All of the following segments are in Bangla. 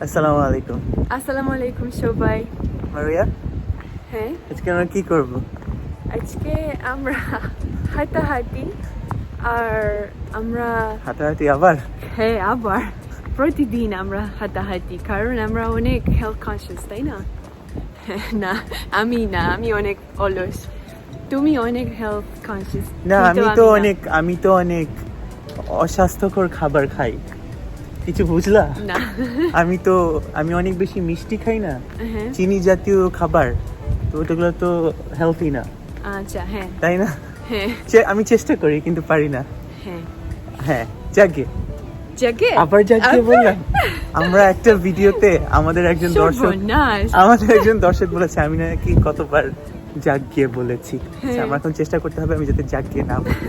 আলাইকুম। আসসালামু আলাইকুম সবাই। মারিয়া হ্যাঁ? আজকে আমরা কি করব? আজকে আমরা হাঁটাহাঁটি আর আমরা হাঁটাহাঁটি আবার? হ্যাঁ আবার। প্রতিদিন আমরা হাঁটাহাঁটি কারণ আমরা অনেক হেলথ কনসিয়াস তাই না? না আমি না আমি অনেক অলস। তুমি অনেক হেলথ কনসিয়াস না আমি তো অনেক আমি তো অনেক অস্বাস্থ্যকর খাবার খাই। কিছু বুঝলা? না। আমি তো আমি অনেক বেশি মিষ্টি খাই না। হ্যাঁ। চিনি জাতীয় খাবার তো ওটাগুলো তো হেলথি না। আচ্ছা হ্যাঁ। তাই না? হ্যাঁ। আমি চেষ্টা করি কিন্তু পারি না। হ্যাঁ। হ্যাঁ যাকে জাগে? আবার যাকে বললাম। আমরা একটা ভিডিওতে আমাদের একজন দর্শক আমাদের একজন দর্শক বলেছে আমি নাকি কতবার জাগ গিয়ে বলেছি। আমার এখন চেষ্টা করতে হবে আমি যাতে জাগিয়ে না বলি।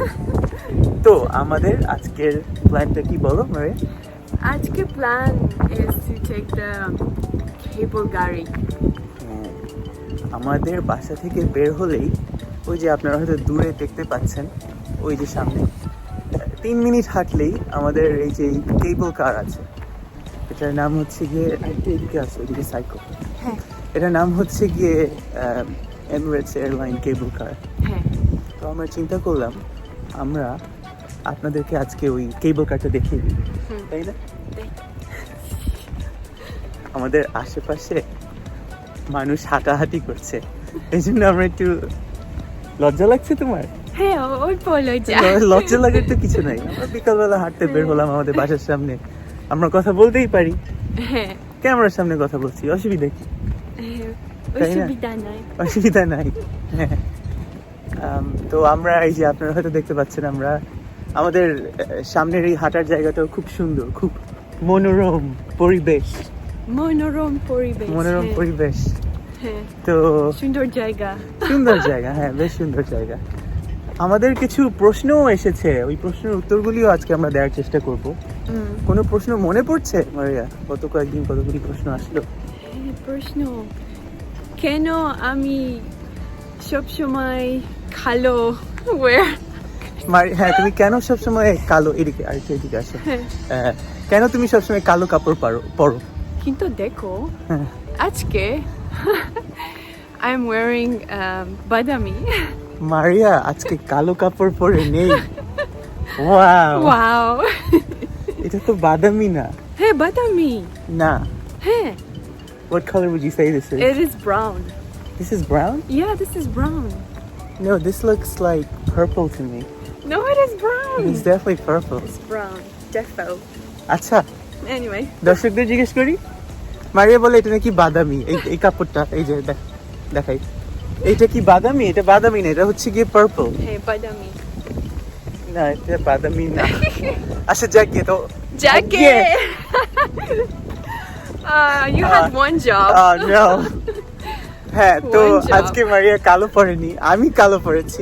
তো আমাদের আজকের প্ল্যানটা কি বলো মারে আজকে plan is to take the cable গাড়ি। হ্যাঁ, আমাদের বাসা থেকে বের হলেই ওই যে আপনারা হয়তো দূরে দেখতে পাচ্ছেন ওই যে সামনে তিন মিনিট হাঁটলেই আমাদের এই যে কেবল কার আছে। এটার নাম হচ্ছে গিয়ে আরেকটা এদিকে আছে? ওইদিকে সাইকো হ্যাঁ। এটার নাম হচ্ছে গিয়ে এমিরেটস এয়ারলাইন কেবল কার হ্যাঁ। তো আমরা চিন্তা করলাম আমরা আপনাদেরকে আজকে ওই কেবল কারটা দেখিয়ে দিই। তাই না? আমাদের আশেপাশে মানুষ হাঁটাহাঁটি করছে। এই জন্য আমরা একটু লজ্জা লাগছে তোমার? হ্যাঁ বলো লজ্জা লাগার তো কিছু নাই। আমরা বিকালবেলা হাঁটতে বের হলাম আমাদের বাসার সামনে। আমরা কথা বলতেই পারি। হ্যাঁ। ক্যামেরার সামনে কথা বলছি অসুবিধা কি? হ্যাঁ? অসুবিধা নাই। তো আমরা এই যে আপনারা হয়তো দেখতে পাচ্ছেন আমরা আমাদের সামনের এই হাঁটার জায়গাটাও খুব সুন্দর খুব মনোরম পরিবেশ। মনোরম পরিবেশ মনোরম হ্যাঁ, পরিবেশ। হ্যাঁ। তো সুন্দর জায়গা। সুন্দর জায়গা হ্যাঁ বেশ সুন্দর জায়গা। আমাদের কিছু প্রশ্নও এসেছে ওই প্রশ্নের উত্তরগুলিও আজকে আমরা দেওয়ার চেষ্টা করব। হুম, কোনো প্রশ্ন মনে পড়ছে? মারিয়া গত কয়েকদিন কতগুলি প্রশ্ন আসলো? প্রশ্ন কেন আমি সবসময় খালো মারি- হ্যাঁ তুমি কেন সবসময় কালো? এদিকে আরেকটু এদিকে আসো। হ্যাঁ। কেন তুমি সবসময় কালো কাপড় পারো পরো? কিন্তু দেখো হ্যাঁ। আজকে আই এম ওয়ারিং বাদামি। মারিয়া আজকে কালো কাপড় পরে নেই। ওয়াও ওয়াও এটা তো বাদামি না। হ্যাঁ বাদামি। না। হ্যাঁ। What color would you say this is? it is brown This is brown? yeah this is brown No, this looks like purple to me. No it is brown. It's definitely purple. It's brown. Defo. আচ্ছা anyway. দর্শকদের জিজ্ঞেস করি মারিয়া বলে এটা নাকি বাদামি এই এই কাপড়টা এই যে দেখ- দেখাই এইটা কি বাদামি এটা বাদামি না এটা হচ্ছে গিয়ে পার্পল hey বাদামি না এটা বাদামি না আচ্ছা যাক গিয়ে তো jacket! Uh, you had Uh, one job. Ah, no. হ্যাঁ তো One job. আজকে মারিয়া কালো পরেনি আমি কালো পরেছি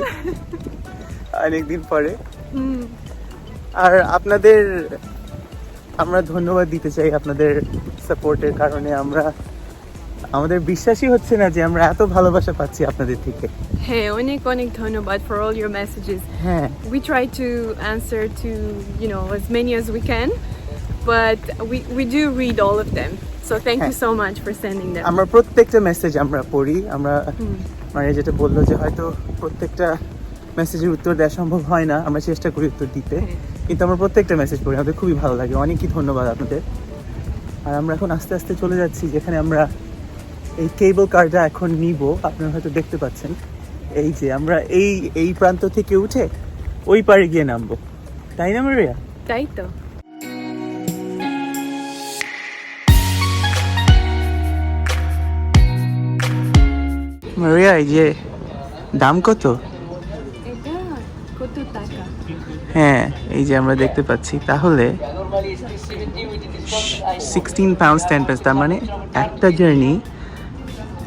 অনেকদিন পরে। হুম, আর আপনাদের আমরা ধন্যবাদ দিতে চাই আপনাদের সাপোর্টের কারণে আমরা আমাদের বিশ্বাসই হচ্ছে না যে আমরা এত ভালোবাসা পাচ্ছি আপনাদের থেকে। হ্যাঁ অনেক অনেক ধন্যবাদ ফর অল your মেসেজেস হ্যাঁ। We try to answer to you know as many as we can but we we do read all of them. So thank you so much for sending them. আমরা প্রত্যেকটা মেসেজ আমরা পড়ি আমরা মানে যেটা বলল যে হয়তো প্রত্যেকটা মেসেজের উত্তর দেওয়া সম্ভব হয় না। আমরা চেষ্টা করি উত্তর দিতে। হ্যাঁ। কিন্তু আমরা প্রত্যেকটা মেসেজ পড়ি। আমাদের খুবই ভালো লাগে। অনেকই ধন্যবাদ আপনাদের। আর আমরা এখন আস্তে আস্তে চলে যাচ্ছি যেখানে আমরা এই কেবল কারটা এখন নিব। আপনারা হয়তো দেখতে পাচ্ছেন। এই যে আমরা এই এই প্রান্ত থেকে উঠে ওই পারে গিয়ে নামবো। তাই না মারিয়া? তাই তো। মারিয়া এই যে দাম কত? হ্যাঁ এই যে আমরা দেখতে পাচ্ছি তাহলে সিক্সটিন পাউন্ডস টেন পেস তার মানে একটা জার্নি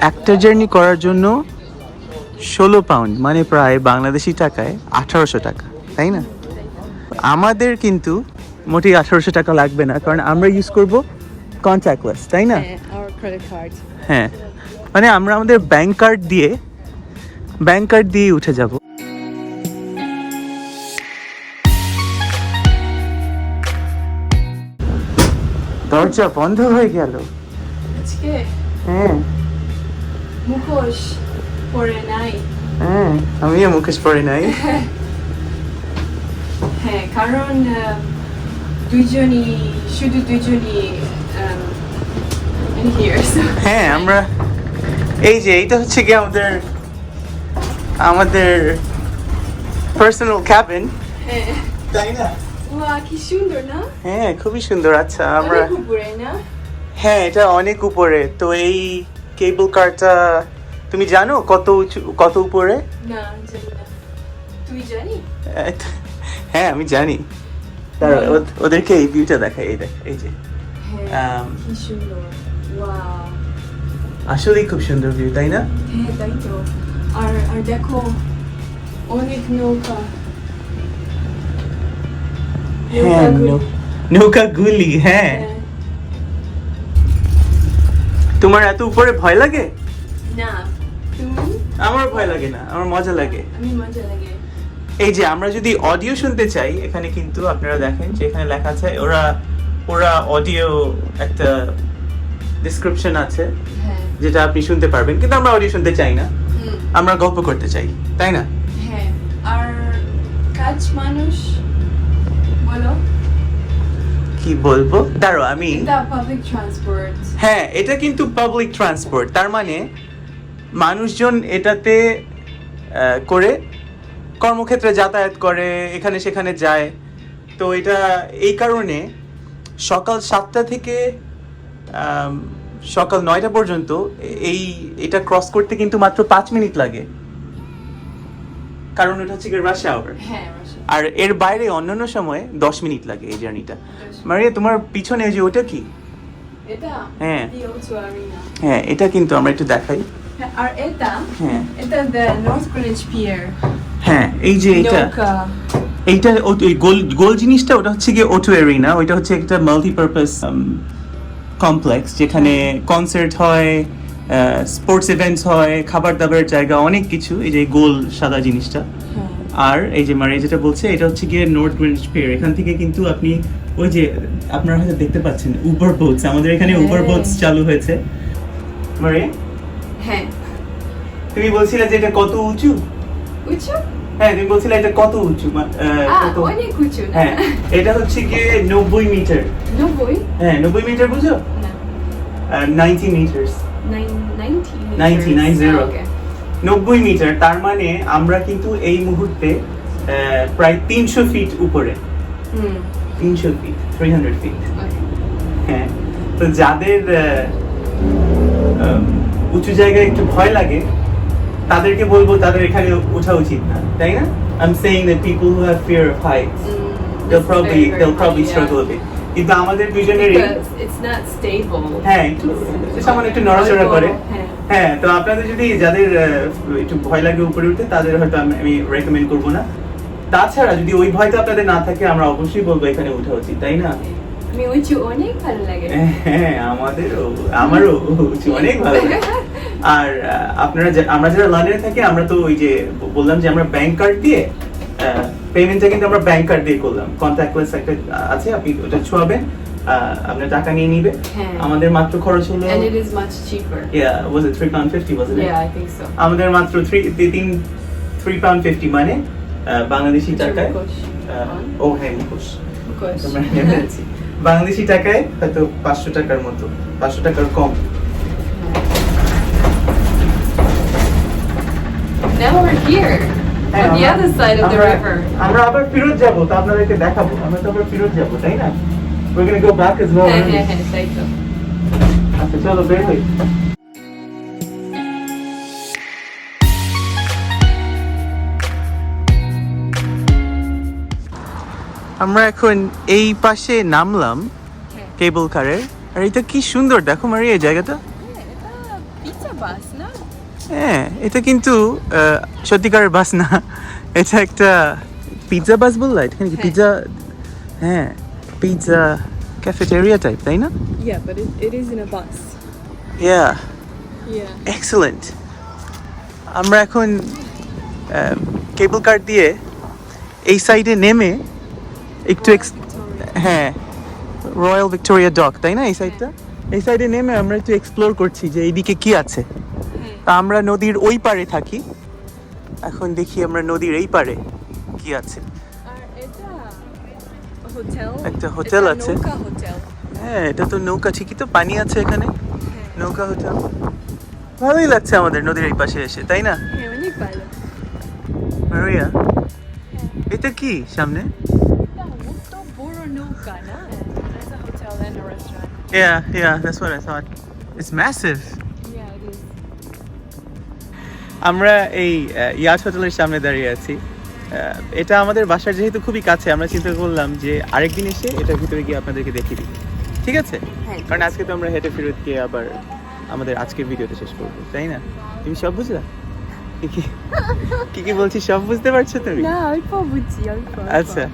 একটা জার্নি করার জন্য ষোলো পাউন্ড মানে প্রায় বাংলাদেশি টাকায় আঠারোশো টাকা তাই না? আমাদের কিন্তু মোটেই আঠারোশো টাকা লাগবে না কারণ আমরা ইউজ করব কন্ট্যাক্টলেস তাই না? হ্যাঁ হ্যাঁ মানে আমরা আমাদের ব্যাংক কার্ড দিয়ে ব্যাংক কার্ড দিয়ে উঠে যাব। দরজা বন্ধ হয়ে গেল। আজকে হ্যাঁ। মুখোশ পরে নাই। হ্যাঁ আমিও মুখোশ পরে নাই। হ্যাঁ কারণ দুইজনই শুধু দুইজনই হ্যাঁ আমরা এই যে এইটা হচ্ছে কি আমাদের আমাদের পার্সোনাল ক্যাবিন হ্যাঁ। তাই না? ওয়া কি সুন্দর না? হ্যাঁ খুবই সুন্দর। আচ্ছা আমরা উপরে না? হ্যাঁ এটা অনেক উপরে। তো এই কেবল কারটা তুমি জানো কত উঁচু কত উপরে? না জানি না। তুই জানি? হ্যাঁ আমি জানি। দাঁড়াও, ও- ওদেরকে এই ভিউটা দেখাই এই দেখ এই যে। হ্যাঁ কি সুন্দর। ওয়াও আসলেই খুব সুন্দর ভিউ তাই না? হ্যাঁ তাই তো। আর আর দেখো অনেক নৌকা। হ্যাঁ নৌকাগুলো। নৌ- নৌকাগুলি হ্যাঁ। হ্যাঁ। তোমার এত উপরে ভয় লাগে? না। আমার ভয় লাগে না আমার মজা লাগে। মজা লাগে। এই যে আমরা যদি অডিও শুনতে চাই এখানে কিন্তু আপনারা দেখেন যে এখানে লেখা আছে ওরা ওরা অডিও একটা ডিসক্রিপশন আছে হ্যাঁ। যেটা আপনি শুনতে পারবেন কিন্তু আমরা অডিও শুনতে চাই না। আমরা গল্প করতে চাই তাই না? হ্যাঁ আর কাজ মানুষ বলো। কি বলব? দাঁড়ো আমি পাবলিক ট্রান্সপোর্ট হ্যাঁ এটা কিন্তু পাবলিক ট্রান্সপোর্ট তার মানে মানুষজন এটাতে করে কর্মক্ষেত্রে যাতায়াত করে এখানে সেখানে যায়। তো এটা এই কারণে সকাল সাতটা থেকে সকাল নয়টা পর্যন্ত এই এটা ক্রস করতে কিন্তু মাত্র পাঁচ মিনিট লাগে। কারণ এটা হচ্ছে রাশ আওয়ার হ্যাঁ আর এর বাইরে অন্যান্য সময়ে দশ মিনিট লাগে এই জার্নিটা মারিয়া তোমার পিছনে যে ওটা কি? হ্যাঁ। The O2 Arena। হ্যাঁ এটা কিন্তু আমরা একটু দেখাই। হ্যাঁ, আর এটা? হ্যাঁ। এটা দ্য নর্থ গ্রিনিচ পিয়ার হ্যাঁ এই যে এটা এইটা ওই গোল গোল জিনিসটা ওটা হচ্ছে গিয়ে ওটো এরিনা ওইটা হচ্ছে একটা মাল্টিপারপাস কমপ্লেক্স যেখানে কনসার্ট হয় স্পোর্টস ইভেন্টস হয় খাবার দাবারের জায়গা অনেক কিছু। এই যে গোল সাদা জিনিসটা। হ্যাঁ। আর এই যে মারিয়া যেটা বলছে এটা হচ্ছে গিয়ে নর্থ গ্রিনিচ পিয়ার এখান থেকে কিন্তু আপনি ওই যে আপনারা হয়তো দেখতে পাচ্ছেন উবার বোটস আমাদের এখানে উবার হ্যাঁ। বোটস চালু হয়েছে। মারিয়া হ্যাঁ। তুমি বলছিলে যে এটা কত উঁচু? উঁচু? হ্যাঁ তুমি বলছিলে এটা কত উঁচু? কত অনেক উঁচু। হ্যাঁ এটা হচ্ছে গিয়ে নব্বই মিটার। নব্বই? হ্যাঁ নব্বই মিটার বুঝো ninety metres ninety 90, zero. Okay নব্বই মিটার তার মানে আমরা কিন্তু এই মুহূর্তে আহ, প্রায় তিনশো ফিট উপরে। তিনশো ফিট থ্রি হান্ড্রেড ফিট হ্যাঁ তো যাদের আহ, উম, উঁচু জায়গায় একটু ভয় লাগে তাদেরকে বলব তাদের এখানে ওঠা উচিত না তাই না? I'm saying that people who have fear of heights they'll probably they'll probably struggle a bit. কিন্তু আমাদের দুজনেরই হ্যাঁ একটু সামান্য একটু নড়াচড়া করে। হ্যাঁ। হ্যাঁ তো আপনাদের যদি যাদের একটু ভয় লাগে উপরে উঠতে তাদের হয়তো আমি- রেকমেন্ড করব না। তাছাড়া যদি ওই ভয়টা আপনাদের না থাকে আমরা অবশ্যই বলব এখানে ওঠা উচিত তাই না? আমি উঁচু অনেক ভালো লাগে। হ্যাঁ আমাদেরও আমারও উঁচু অনেক ভালো লাগে। আর আপনারা আমরা যারা লন্ডনে থাকি আমরা তো ওই যে বললাম যে আমরা ব্যাংক কার্ড দিয়ে পেমেন্টটা কিন্তু আমরা ব্যাংক কার্ড দিয়ে করলাম কন্ট্যাক্টলেস একটা আছে আপনি ওটা ছোঁয়াবেন আপনার টাকা নিয়ে নিবে হ্যাঁ। আমাদের মাত্র খরচ হলো And it is much cheaper. yeah was it 3 pound 50 wasn't it Yeah, I think so. আমাদের মাত্র 3 তিন 3 pound 50 মানে বাংলাদেশি টাকায় ও হ্যাঁ মুখোশ। বাংলাদেশি টাকায় হয়তো পাঁচশো টাকার মতো পাঁচশো টাকার কম Now we're here on the আমরা- other side of the river. আমরা আবার ফেরত যাব তো আপনাদেরকে দেখাবো আমরা তো আবার ফেরত যাব তাই না? We're going go back as well. হ্যাঁ হ্যাঁ হ্যাঁ তাই তো। আচ্ছা চলো বের হই। আমরা এখন এই পাশে নামলাম কেবল কারের। আর এটা কি সুন্দর দেখো মারি এই জায়গাটা। বাস হ্যাঁ এটা কিন্তু সত্যিকারের বাস না। এটা একটা পিৎজা বাস বললা? এটা কি হ্যাঁ। পিৎজা হ্যাঁ পিৎজা ক্যাফেটেরিয়া টাইপ তাই না? Yeah, but it, it is in a bus. Yeah Yeah. Excellent আমরা এখন কেবল কার দিয়ে এই সাইডে নেমে একটু হ্যাঁ রয়্যাল ভিক্টোরিয়া ডক তাই না এই সাইডটা এই সাইডে নেমে আমরা একটু এক্সপ্লোর করছি যে এইদিকে কি আছে। তা আমরা নদীর ওই পারে থাকি। এখন দেখি আমরা নদীর এই পারে কি আছে। একটা হোটেল আছে। হ্যাঁ এটা তো নৌকা ঠিকই তো পানি আছে এখানে। নৌকা হোটেল। ভালোই লাগছে আমাদের নদীর এই পাশে এসে তাই না? হ্যাঁ মারিয়া এটা কি সামনে. Yeah, yeah, that's what I thought. It's massive. আমরা এই ইয়াস হোটেলের সামনে দাঁড়িয়ে আছি। এটা আমাদের বাসার যেহেতু খুবই কাছে আমরা চিন্তা করলাম যে আরেকদিন এসে এটার ভিতরে গিয়ে আপনাদেরকে দেখিয়ে দিই। ঠিক আছে? হ্যাঁ। কারণ আজকে তো আমরা হেঁটে ফেরত গিয়ে আবার আমাদের আজকের ভিডিওটা শেষ করব তাই না? তুমি সব বুঝলা? কি কি বলছি সব বুঝতে পারছ তুমি? না অল্প বুঝছি অল্প অল্প। আচ্ছা।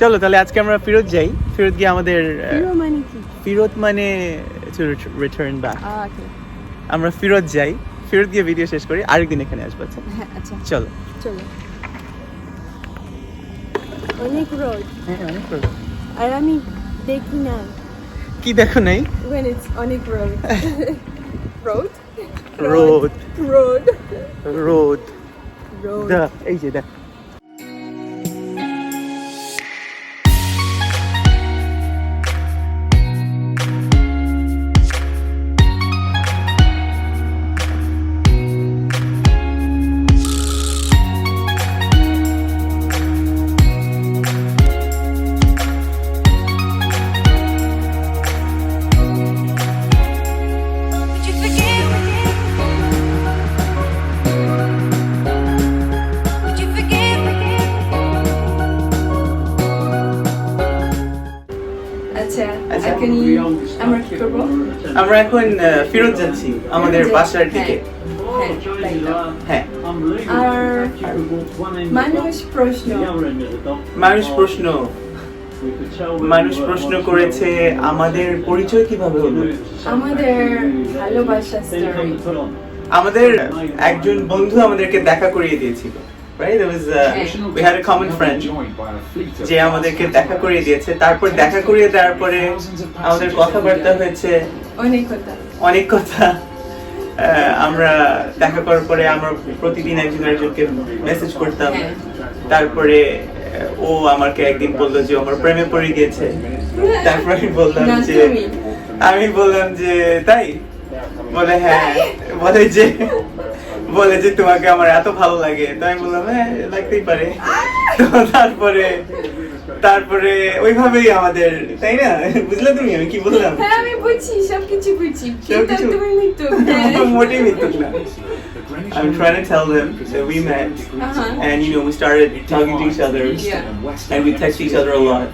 চলো তাহলে আজকে আমরা ফিরত যাই। ফেরত গিয়ে আমাদের হিরো মানে কি? মানে রিটার্ন ব্যাক আমরা ফেরত যাই। ফেরত গিয়ে ভিডিও শেষ করি আরেকদিন এখানে আসব আচ্ছা? হ্যাঁ আচ্ছা। চলো। চলো। অনেক রোদ। হ্যাঁ অনেক রোদ। আর আমি দেখি না। কি দেখো নাই? When it's অনেক রোদ। রোদ। রোদ। রোদ। রোদ। রোদ। এই যে দেখ। আমরা এখন ফেরত যাচ্ছি আমাদের বাসার দিকে। হ্যাঁ, তো। হ্যাঁ মানুষ প্রশ্ন। মানুষ প্রশ্ন। মানুষ প্রশ্ন করেছে আমাদের পরিচয় কীভাবে হলো? আমাদের ভালোবাসা আমাদের একজন বন্ধু আমাদেরকে দেখা করিয়ে দিয়েছিল uh, যে আমাদেরকে দেখা করিয়ে দিয়েছে। তারপর দেখা করিয়ে দেওয়ার পরে আমাদের কথাবার্তা হয়েছে অনেক কথা অনেক কথা আমরা দেখা করার পরে আমরা প্রতিদিন একজন একজনকে মেসেজ করতাম। হ্যাঁ। তারপরে ও আমাকে একদিন বলল যে আমার প্রেমে পড়ে গিয়েছে। তারপরে আমি বললাম যে আমি বললাম যে তাই? বলে হ্যাঁ। বলে যে বলে যে তোমাকে আমার এত ভালো লাগে। তাই বললাম হ্যাঁ লাগতেই পারে। তো তারপরে তারপরে ওইভাবেই আমাদের তাই না বুঝলে তুমি আমি কি বললাম হ্যাঁ আমি বুঝছি সবকিছু বুঝছি কিন্তু সবকিছু? তুমি মৃত্যু হ্যাঁ। মোটেই মিথ্যুক না I'm trying to tell them that we met Uh-huh. and you know we started talking to each other Yeah. and we text each other a lot.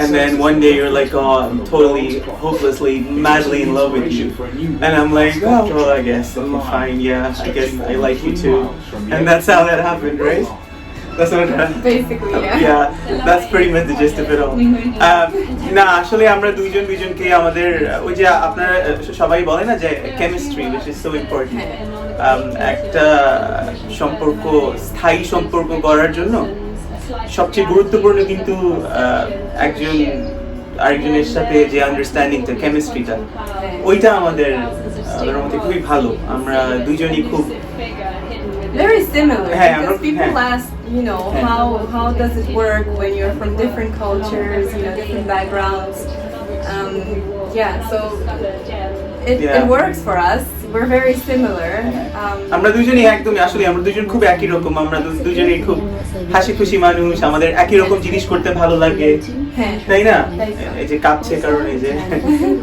And then one day you're like, oh, I'm totally, hopelessly, madly in love with you. And I'm like, oh, well, I guess, okay, fine, yeah, I guess I like you too. And that's how that happened, right? That's what. Basically, yeah. Yeah, that's pretty much the gist of it all. Um, না আসলে আমরা দুইজন দুইজনকে আমাদের ওই যে আপনারা সবাই বলে না যে chemistry is so important um, একটা সম্পর্ক স্থায়ী সম্পর্ক গড়ার জন্য সবচেয়ে গুরুত্বপূর্ণ কিন্তু একজন আরেকজনের সাথে যে আন্ডারস্ট্যান্ডিংটা কেমিস্ট্রিটা ওইটা আমাদের আমাদের মধ্যে খুবই ভালো আমরা দুইজনই খুব Very similar Hey, because I'm- people hey. ask, you know, Hey. how how does it work when you're from different cultures, you know, different backgrounds. Um, yeah, so it, Yeah. it works for us. We're very similar. Um, আমরা দুজনেই একদমই আসলে আমরা দুজন খুব একই রকম আমরা দু- দুজনেই খুব হাসি খুশি মানুষ আমাদের একই রকম জিনিস করতে ভালো লাগে হ্যাঁ। তাই না তাই তো। এই যে কাঁপছে কারণ এই যে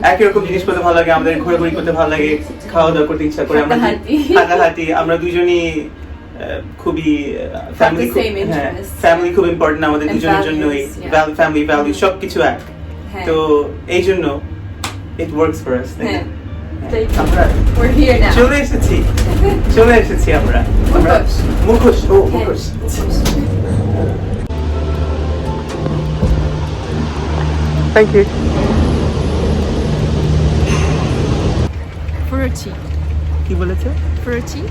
একই রকম জিনিস করতে ভালো লাগে আমাদের ঘোরাঘুরি করতে ভালো লাগে খাওয়া দাওয়া করতে ইচ্ছা করে আমরা হাঁটাহাঁটি। হাঁটাহাঁটি আমরা দুজনই আহ, খুবই ফ্যামিলি হ্যাঁ. ফ্যামিলি খুব ইম্পর্টেন্ট আমাদের দুজনের values, ফ্যামিলি ভ্যালু সবকিছু এক হ্যাঁ। তো এই জন্য ইট ওয়ার্কস ফর আস হ্যাঁ। হ্যাঁ। তাই তো। আমরা We're here now. চলে এসেছি চলে এসেছি আমরা আমরা মুখোশ। ও হ্যাঁ। মুখোশ থ্যাংক ইউ Furuchi. কি বলেছে Furuchi.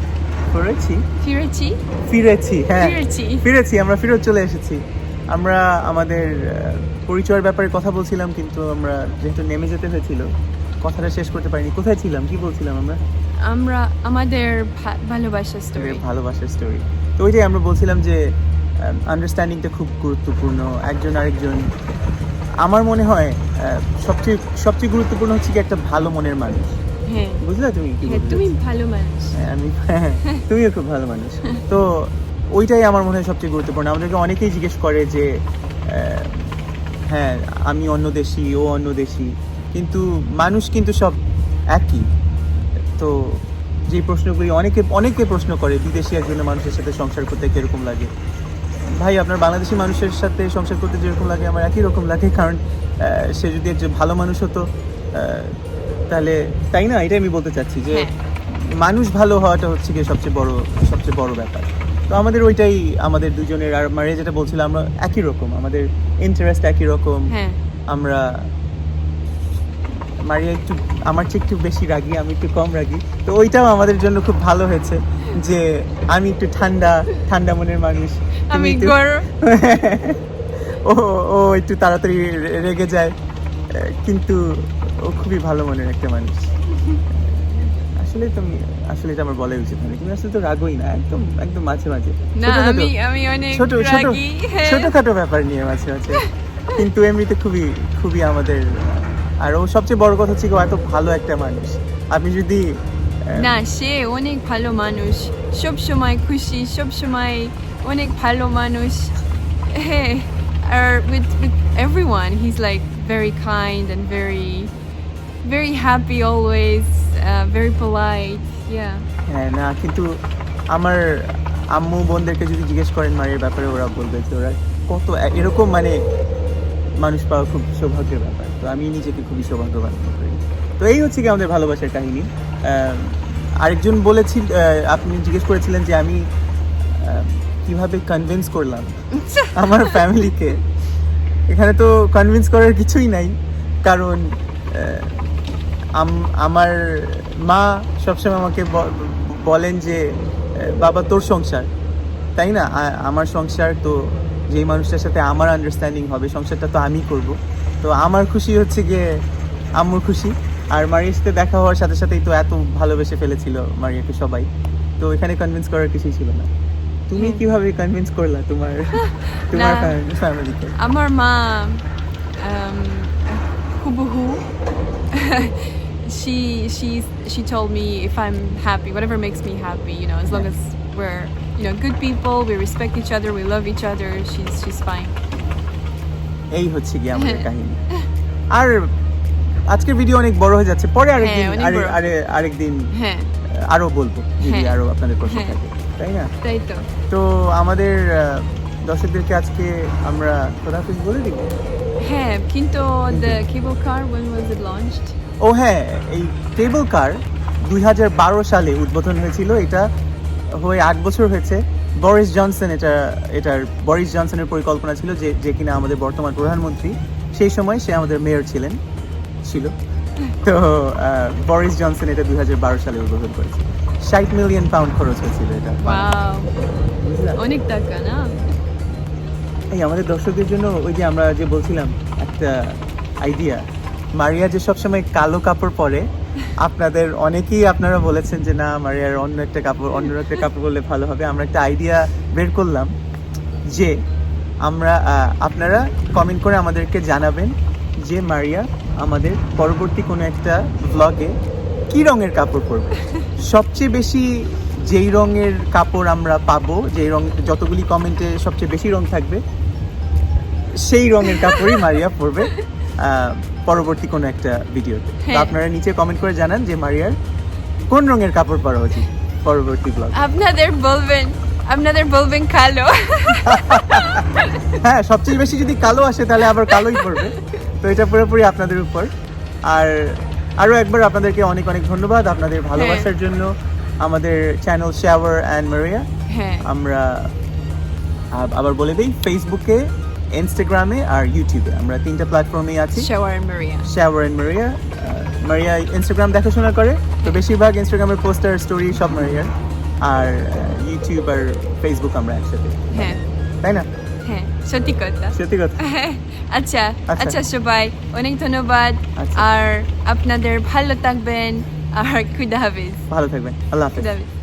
করেছি। Furuchi. ফিরেছি হ্যাঁ। ফিরেছি। ফিরেছি আমরা ফিরত চলে এসেছি। আমরা আমাদের পরিচয়ের ব্যাপারে কথা বলছিলাম কিন্তু আমরা যেহেতু নেমে যেতে হয়েছিল কথাটা শেষ করতে পারিনি। কোথায় ছিলাম? কি বলছিলাম আমরা? আমরা আমাদের ভা- ভালোবাসা স্টোরি ভালোবাসার স্টোরি তো ওইটাই আমরা বলছিলাম যে আন্ডারস্ট্যান্ডিংটা খুব গুরুত্বপূর্ণ। একজন আরেকজন আমার মনে হয় সবচেয়ে সবচেয়ে গুরুত্বপূর্ণ হচ্ছে কি একটা ভালো মনের মানুষ। হ্যাঁ। বুঝলে তুমি কি হ্যাঁ তুমি ভালো মানুষ। হ্যাঁ, আমি হ্যাঁ, তুমিও খুব ভালো মানুষ। তো ওইটাই আমার মনে হয় সবচেয়ে গুরুত্বপূর্ণ। আমাদেরকে অনেকেই জিজ্ঞেস করে যে হ্যাঁ আমি অন্য দেশি ও অন্য দেশি। কিন্তু মানুষ কিন্তু সব একই। তো যে প্রশ্নগুলি অনেকে অনেকে প্রশ্ন করে বিদেশি একজন মানুষের সাথে সংসার করতে কীরকম লাগে? ভাই আপনার বাংলাদেশি মানুষের সাথে সংসার করতে যেরকম লাগে আমার একই রকম লাগে। কারণ সে যদি একজন ভালো মানুষ হতো তাহলে তাই না? এটাই আমি বলতে চাচ্ছি যে হ্যাঁ। মানুষ ভালো হওয়াটা হচ্ছে গিয়ে সবচেয়ে বড় সবচেয়ে বড় ব্যাপার। তো আমাদের ওইটাই আমাদের দুজনের আর মারে যেটা বলছিলাম আমরা একই রকম আমাদের ইন্টারেস্ট একই রকম। হ্যাঁ। আমরা মারিয়া একটু আমার চেয়ে একটু বেশি রাগি আমি একটু কম রাগি। তো ওইটাও আমাদের জন্য খুব ভালো হয়েছে যে আমি একটু ঠান্ডা ঠান্ডা মনের মানুষ। আমি ও ও একটু তাড়াতাড়ি রেগে যায়। কিন্তু ও খুবই ভালো মনের একটা মানুষ। আসলে তুমি আসলে এটা আমার বলাই উচিত হয়নি। তুমি আসলে তো রাগই না একদম একদম মাঝে মাঝে। আমি আমি অনেক ছোট ছোট হ্যাঁ। ছোটখাটো ব্যাপার নিয়ে মাঝে মাঝে। কিন্তু এমনিতে খুবই খুবই আমাদের আর ও সবচেয়ে বড় কথা হচ্ছে এত ভালো একটা মানুষ। আপনি যদি না সে অনেক ভালো মানুষ। সব সময় খুশি সব সময় অনেক ভালো মানুষ। হ্যাঁ আর with with everyone he's like very kind and very very happy always uh, very polite yeah. হ্যাঁ না কিন্তু আমার আম্মু বোনদেরকে যদি জিজ্ঞেস করেন মায়ের ব্যাপারে ওরা বলবে যে ওরা কত এরকম মানে মানুষ পাওয়া খুব সৌভাগ্যের ব্যাপার। তো আমি নিজেকে খুবই সৌভাগ্যবান করি। তো এই হচ্ছে কি আমাদের ভালোবাসার কাহিনী। আরেকজন বলেছিল আপনি জিজ্ঞেস করেছিলেন যে আমি কীভাবে কনভিন্স করলাম আমার ফ্যামিলিকে এখানে তো কনভিন্স করার কিছুই নাই। কারণ আমার মা সবসময় আমাকে বলেন যে বাবা তোর সংসার। তাই না? আমার সংসার তো যেই মানুষটার সাথে আমার আন্ডারস্ট্যান্ডিং হবে সংসারটা তো আমি করব। তো আমার খুশি হচ্ছে গিয়ে আম্মুর খুশি। আর মারিয়ার সাথে দেখা হওয়ার সাথে সাথেই তো এত ভালোবেসে ফেলেছিল মারিয়াকে সবাই। তো এখানে কনভিন্স করার কিছুই ছিল না। তুমি। কীভাবে কনভিন্স করলা তোমার তোমার ফ্যামিলিকে আমার মা হুবহু she she she told me if I'm happy, whatever makes me happy, you know, as long as we're you know good people, we respect each other, we love each other, she's she's fine. এই হচ্ছে গিয়ে আমাদের কাহিনী আর আজকের ভিডিও অনেক বড় হয়ে যাচ্ছে পরে আরেকদিন হ্যাঁ, অনেক আরে বড়। আরে আরেকদিন হ্যাঁ আরো বলবো যদি হ্যাঁ। আরো আপনাদের প্রশ্ন হ্যাঁ। থাকে তাই না তাই তো তো আমাদের আহ, দর্শকদেরকে আজকে আমরা খোদাফিজ বলে দিব হ্যাঁ কিন্তু the cable car when was it launched? ও হ্যাঁ এই কেবল কার দুই হাজার বারো সালে উদ্বোধন হয়েছিল। এটা হয়ে আট বছর হয়েছে। বরিস জনসন এটা এটার বরিস জনসনের পরিকল্পনা ছিল যে যে কিনা আমাদের বর্তমান প্রধানমন্ত্রী সেই সময় সে আমাদের মেয়র ছিলেন ছিল। তো বরিস জনসন এটা দুই হাজার বারো সালে উদ্বোধন করেছে। ষাট মিলিয়ন পাউন্ড খরচ হয়েছিল এটা। অনেক টাকা না? এই আমাদের দর্শকদের জন্য ওই যে আমরা যে বলছিলাম একটা আইডিয়া মারিয়া যে সবসময় কালো কাপড় পরে, আপনাদের অনেকেই আপনারা বলেছেন যে, না, মারিয়ার অন্য একটা কাপড়, অন্য একটা কাপড় পরলে ভালো হবে। আমরা একটা আইডিয়া বের করলাম যে, আমরা আপনারা কমেন্ট করে আমাদেরকে জানাবেন যে, মারিয়া, আমাদের পরবর্তী কোনো একটা ব্লগে কি রঙের কাপড় পরবে? সবচেয়ে বেশি যেই রঙের কাপড় আমরা পাবো, যেই রং যতগুলি কমেন্টে সবচেয়ে বেশি রং থাকবে, সেই রঙের কাপড়ই মারিয়া পরবে। পরবর্তী কোনো একটা ভিডিওতে। তো হ্যাঁ। আপনারা নিচে কমেন্ট করে জানান যে মারিয়ার কোন রঙের কাপড় পরা উচিত পরবর্তী ব্লগ আপনাদের বলবেন আপনাদের বলবেন কালো। হ্যাঁ সবচেয়ে বেশি যদি কালো আসে তাহলে আবার কালোই পড়বে তো এটা পুরোপুরি আপনাদের উপর। আর আরও একবার আপনাদেরকে অনেক অনেক ধন্যবাদ আপনাদের ভালোবাসার জন্য। আমাদের চ্যানেল শাওয়ার অ্যান্ড মারিয়া হ্যাঁ। আমরা আবার বলে দিই ফেসবুকে ইনস্টাগ্রামে আর ইউটিউবে আমরা তিনটা প্ল্যাটফর্মেই আছি। শাওয়ার মারিয়া শাওয়ার অ্যান্ড মারিয়া মারিয়া ইনস্টাগ্রাম দেখাশোনা করে। তো বেশিরভাগ ইনস্টাগ্রামের পোস্টার স্টোরি সব মারিয়ার আর ইউটিউব আর ফেসবুক আমরা একসাথে। হ্যাঁ। তাই না? হ্যাঁ সত্যি কথা। সত্যি কথা। আচ্ছা আচ্ছা। আচ্ছা সবাই অনেক ধন্যবাদ। আচ্ছা। আর আপনাদের ভালো থাকবেন। আর খুদা হাফিজ। ভালো থাকবেন। আল্লাহ হাফিজ।